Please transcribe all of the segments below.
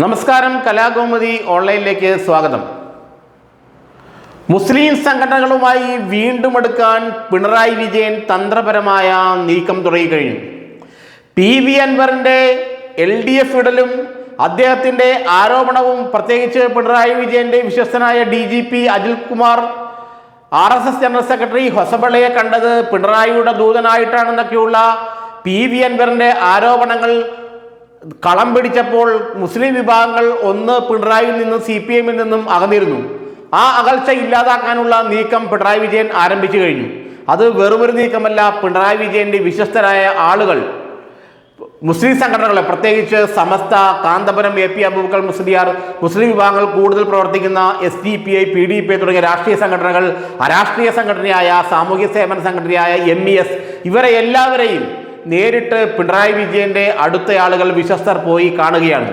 നമസ്കാരം കലാകൗമുദി ഓൺലൈനിലേക്ക് സ്വാഗതം. മുസ്ലിം സംഘടനകളുമായി വീണ്ടും എടുക്കാൻ പിണറായി വിജയൻ തന്ത്രപരമായ നീക്കം തുടങ്ങിക്കഴിഞ്ഞു. പി വി അൻവറിന്റെ എൽ ഡി എഫ് ഇടലും അദ്ദേഹത്തിന്റെ ആരോപണവും പ്രത്യേകിച്ച് പിണറായി വിജയന്റെ വിശ്വസ്തനായ D G P Ajith Kumar R S S general secretary ഹൊസബളയെ കണ്ടത് പിണറായിയുടെ ദൂതനായിട്ടാണെന്നൊക്കെയുള്ള പി വി അൻവറിന്റെ ആരോപണങ്ങൾ കളം പിടിച്ചപ്പോൾ മുസ്ലിം വിഭാഗങ്ങൾ ഒന്ന് പിണറായിയിൽ നിന്നും സി പി എമ്മിൽ നിന്നും അകന്നിരുന്നു. ആ അകൽച്ച ഇല്ലാതാക്കാനുള്ള നീക്കം പിണറായി വിജയൻ ആരംഭിച്ചു കഴിഞ്ഞു. അത് വെറുമൊരു നീക്കമല്ല പിണറായി വിജയന്റെ വിശ്വസ്തരായ ആളുകൾ. മുസ്ലിം സംഘടനകളെ പ്രത്യേകിച്ച് സമസ്ത കാന്തപുരം എ പി അബൂബക്കർ മുസ്ലിയാർ മുസ്ലിം വിഭാഗങ്ങൾ കൂടുതൽ പ്രവർത്തിക്കുന്ന S D P I P D P I തുടങ്ങിയ രാഷ്ട്രീയ സംഘടനകൾ അരാഷ്ട്രീയ സംഘടനയായ സാമൂഹ്യ സേവന സംഘടനയായ എം ഇ എസ് ഇവരെ എല്ലാവരെയും നേരിട്ട് പിണറായി വിജയന്റെ അടുത്ത ആളുകൾ വിശ്വസ്തർ പോയി കാണുകയാണ്.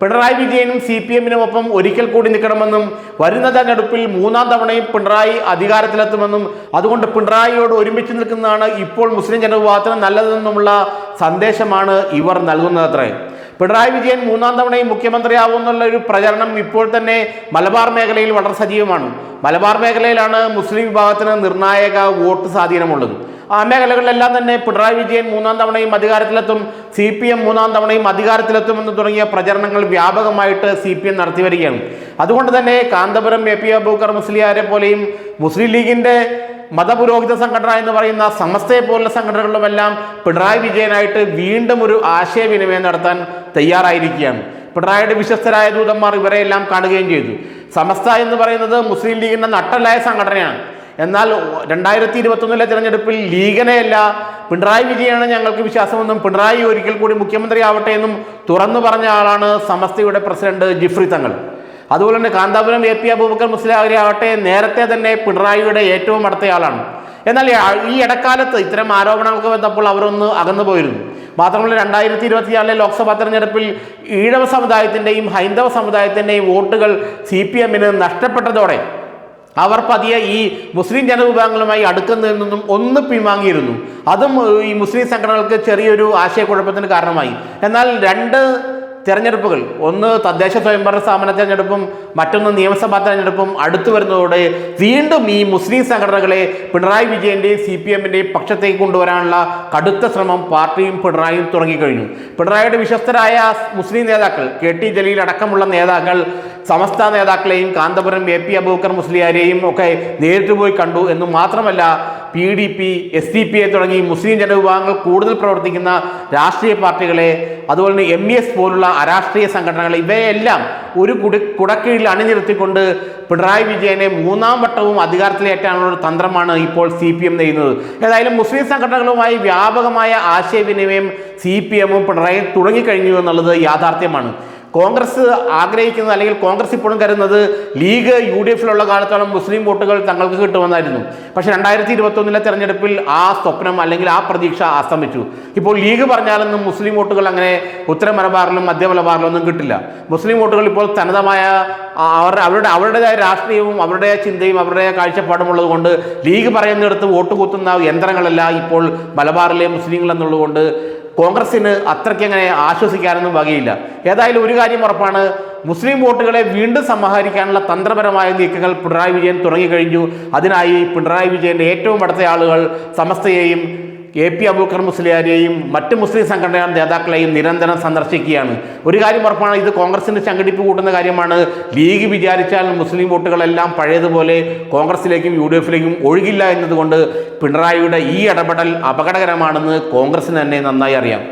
പിണറായി വിജയനും സി പി എമ്മിനുമൊപ്പം ഒരിക്കൽ കൂടി നിൽക്കണമെന്നും വരുന്ന തെരഞ്ഞെടുപ്പിൽ മൂന്നാം തവണയും പിണറായി അധികാരത്തിലെത്തുമെന്നും അതുകൊണ്ട് പിണറായിയോട് ഒരുമിച്ച് നിൽക്കുന്നതാണ് ഇപ്പോൾ മുസ്ലിം ജനവിഭാഗത്തിന് നല്ലതെന്നുമുള്ള സന്ദേശമാണ് ഇവർ നൽകുന്നതത്രേ. പിണറായി വിജയൻ മൂന്നാം തവണയും മുഖ്യമന്ത്രിയാവും എന്നുള്ള ഒരു പ്രചരണം ഇപ്പോൾ തന്നെ മലബാർ മേഖലയിൽ വളരെ സജീവമാണ്. മലബാർ മേഖലയിലാണ് മുസ്ലിം വിഭാഗത്തിന് നിർണായക വോട്ട് സ്വാധീനമുള്ളത്. ആ മേഖലകളിലെല്ലാം തന്നെ പിണറായി വിജയൻ മൂന്നാം തവണയും അധികാരത്തിലെത്തും സി പി എം മൂന്നാം തവണയും അധികാരത്തിലെത്തുമെന്ന് തുടങ്ങിയ പ്രചരണങ്ങൾ വ്യാപകമായിട്ട് സി പി എം നടത്തി വരികയാണ് അതുകൊണ്ട് തന്നെ കാന്തപുരം എ പി അബൂക്കർ മുസ്ലിയാരെ പോലെയും മുസ്ലിം ലീഗിന്റെ മതപുരോഹിത സംഘടന എന്ന് പറയുന്ന സമസ്തയെ പോലുള്ള സംഘടനകളിലുമെല്ലാം പിണറായി വിജയനായിട്ട് വീണ്ടും ഒരു ആശയവിനിമയം നടത്താൻ തയ്യാറായിരിക്കുകയാണ്. പിണറായിയുടെ വിശ്വസ്തരായ ദൂതന്മാർ ഇവരെയെല്ലാം കാണുകയും ചെയ്തു. സമസ്ത എന്ന് പറയുന്നത് മുസ്ലിം ലീഗിന്റെ നട്ടലായ സംഘടനയാണ്. എന്നാൽ രണ്ടായിരത്തി ഇരുപത്തൊന്നിലെ തിരഞ്ഞെടുപ്പിൽ ലീഗനെയല്ല പിണറായി വിജയാണ് ഞങ്ങൾക്ക് വിശ്വാസമെന്നും പിണറായി ഒരിക്കൽ കൂടി മുഖ്യമന്ത്രി ആവട്ടെ എന്നും തുറന്നു പറഞ്ഞ ആളാണ് സമസ്തയുടെ പ്രസിഡന്റ് ജിഫ്രി തങ്ങൾ. അതുപോലെ തന്നെ കാന്താപുരം എ പി അബൂബക്കർ മുസ്ലിം ആവട്ടെ നേരത്തെ തന്നെ പിണറായിയുടെ ഏറ്റവും അടുത്തയാളാണ് എന്നാൽ ഈ ഇടക്കാലത്ത് ഇത്തരം ആരോപണങ്ങൾക്ക് വന്നപ്പോൾ അവരൊന്ന് അകന്നു പോയിരുന്നു. മാത്രമല്ല രണ്ടായിരത്തി ഇരുപത്തിയാറിലെ ലോക്സഭാ തെരഞ്ഞെടുപ്പിൽ ഈഴവ സമുദായത്തിന്റെയും ഹൈന്ദവ സമുദായത്തിന്റെയും വോട്ടുകൾ സി പി എമ്മിന് നഷ്ടപ്പെട്ടതോടെ അവർ പതിയെ ഈ മുസ്ലിം ജനവിഭാഗങ്ങളുമായി അടുക്കുന്നതിൽ നിന്നും ഒന്ന് പിൻവാങ്ങിയിരുന്നു. അതും ഈ മുസ്ലിം സംഘടനകൾക്ക് ചെറിയൊരു ആശയക്കുഴപ്പത്തിന് കാരണമായി. എന്നാൽ രണ്ട് തെരഞ്ഞെടുപ്പുകൾ. ഒന്ന് തദ്ദേശ സ്വയംഭരണ സ്ഥാപന തെരഞ്ഞെടുപ്പും മറ്റൊന്ന് നിയമസഭാ തെരഞ്ഞെടുപ്പും അടുത്തു വരുന്നതോടെ വീണ്ടും ഈ മുസ്ലിം സംഘടനകളെ പിണറായി വിജയന്റെയും സി പി എമ്മിന്റെയും പക്ഷത്തേക്ക് കൊണ്ടുവരാനുള്ള കടുത്ത ശ്രമം പാർട്ടിയും പിണറായിയും തുടങ്ങിക്കഴിഞ്ഞു. പിണറായിയുടെ വിശ്വസ്തരായ മുസ്ലിം നേതാക്കൾ കെ ടി ജലീൽ അടക്കമുള്ള നേതാക്കൾ സമസ്ത നേതാക്കളെയും കാന്തപുരം എ പി അബൂക്കർ മുസ്ലിയാരെയും ഒക്കെ നേരിട്ട് പോയി കണ്ടു. എന്ന് മാത്രമല്ല P D P S D P A തുടങ്ങി മുസ്ലിം ജനവിഭാഗങ്ങൾ കൂടുതൽ പ്രവർത്തിക്കുന്ന രാഷ്ട്രീയ പാർട്ടികളെ അതുപോലെ തന്നെ എം ഇ എസ് പോലുള്ള അരാഷ്ട്രീയ സംഘടനകൾ ഇവയെല്ലാം ഒരു കുടി കുടക്കീഴിൽ അണിനിരത്തിക്കൊണ്ട് പിണറായി വിജയനെ മൂന്നാം വട്ടവും അധികാരത്തിലേറ്റാനുള്ള ഒരു തന്ത്രമാണ് ഇപ്പോൾ സി പി എം നെയ്യുന്നത് ഏതായാലും മുസ്ലിം സംഘടനകളുമായി വ്യാപകമായ ആശയവിനിമയം സി പി എമ്മും പിണറായി തുടങ്ങിക്കഴിഞ്ഞു എന്നുള്ളത് യാഥാർത്ഥ്യമാണ്. കോൺഗ്രസ് ആഗ്രഹിക്കുന്നത് അല്ലെങ്കിൽ കോൺഗ്രസ് ഇപ്പോഴും കരുതുന്നത് ലീഗ് യു ഡി എഫിലുള്ള കാലത്തോളം മുസ്ലിം വോട്ടുകൾ തങ്ങൾക്ക് കിട്ടുമെന്നായിരുന്നു. പക്ഷെ രണ്ടായിരത്തി ഇരുപത്തൊന്നിലെ തെരഞ്ഞെടുപ്പിൽ ആ സ്വപ്നം അല്ലെങ്കിൽ ആ പ്രതീക്ഷ അസ്തമിച്ചു. ഇപ്പോൾ ലീഗ് പറഞ്ഞാലൊന്നും മുസ്ലിം വോട്ടുകൾ അങ്ങനെ ഉത്തര മലബാറിലും മധ്യ മലബാറിലും ഒന്നും കിട്ടില്ല. മുസ്ലിം വോട്ടുകൾ ഇപ്പോൾ തനതമായ അവരുടെ അവരുടെ അവരുടേതായ രാഷ്ട്രീയവും അവരുടെ ചിന്തയും അവരുടെ കാഴ്ചപ്പാടും ഉള്ളതുകൊണ്ട് ലീഗ് പറയുന്നിടത്ത് വോട്ട് കുത്തുന്ന യന്ത്രങ്ങളല്ല ഇപ്പോൾ മലബാറിലെ മുസ്ലിങ്ങൾ എന്നുള്ളതുകൊണ്ട് കോൺഗ്രസിന് അത്രയ്ക്ക് അങ്ങനെ ആശ്വസിക്കാനൊന്നും വകയില്ല. ഏതായാലും ഒരു കാര്യം ഉറപ്പാണ് മുസ്ലിം വോട്ടുകളെ വീണ്ടും സമാഹരിക്കാനുള്ള തന്ത്രപരമായ നീക്കങ്ങൾ പിണറായി വിജയൻ തുടങ്ങിക്കഴിഞ്ഞു. അതിനായി പിണറായി വിജയന്റെ ഏറ്റവും അടുത്ത ആളുകൾ സമസ്തയെയും എ പി അബൂക്കർ മുസ്ലിയാരെയും മറ്റ് മുസ്ലിം സംഘടനാ നേതാക്കളെയും നിരന്തരം സന്ദർശിക്കുകയാണ്. ഒരു കാര്യം ഉറപ്പാണ് ഇത് കോൺഗ്രസിന് ചങ്കടിപ്പ് കൂട്ടുന്ന കാര്യമാണ്. ലീഗ് വിചാരിച്ചാൽ മുസ്ലിം വോട്ടുകളെല്ലാം പഴയതുപോലെ കോൺഗ്രസിലേക്കും യു ഡി എഫിലേക്കും ഒഴുകില്ല എന്നതുകൊണ്ട് പിണറായിയുടെ ഈ ഇടപെടൽ അപകടകരമാണെന്ന് കോൺഗ്രസിന് തന്നെ നന്നായി അറിയാം.